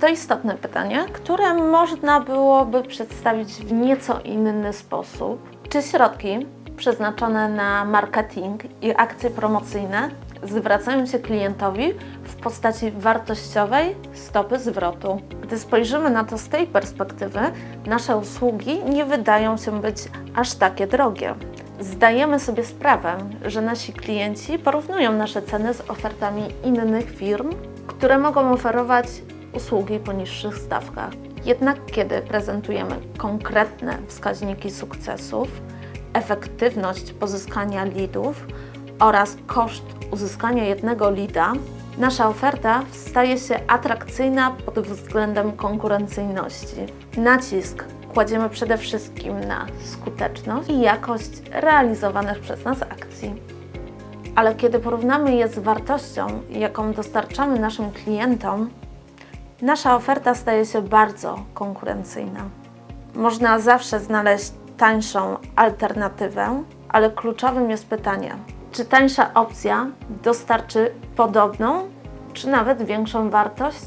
To istotne pytanie, które można byłoby przedstawić w nieco inny sposób. Czy środki przeznaczone na marketing i akcje promocyjne zwracają się klientowi w postaci wartościowej stopy zwrotu? Gdy spojrzymy na to z tej perspektywy, nasze usługi nie wydają się być aż takie drogie. Zdajemy sobie sprawę, że nasi klienci porównują nasze ceny z ofertami innych firm, które mogą oferować usługi po niższych stawkach. Jednak kiedy prezentujemy konkretne wskaźniki sukcesów, efektywność pozyskania leadów oraz koszt uzyskania jednego leada, nasza oferta staje się atrakcyjna pod względem konkurencyjności. Nacisk kładziemy przede wszystkim na skuteczność i jakość realizowanych przez nas akcji. Ale kiedy porównamy je z wartością, jaką dostarczamy naszym klientom, nasza oferta staje się bardzo konkurencyjna. Można zawsze znaleźć tańszą alternatywę, ale kluczowym jest pytanie, czy tańsza opcja dostarczy podobną, czy nawet większą wartość?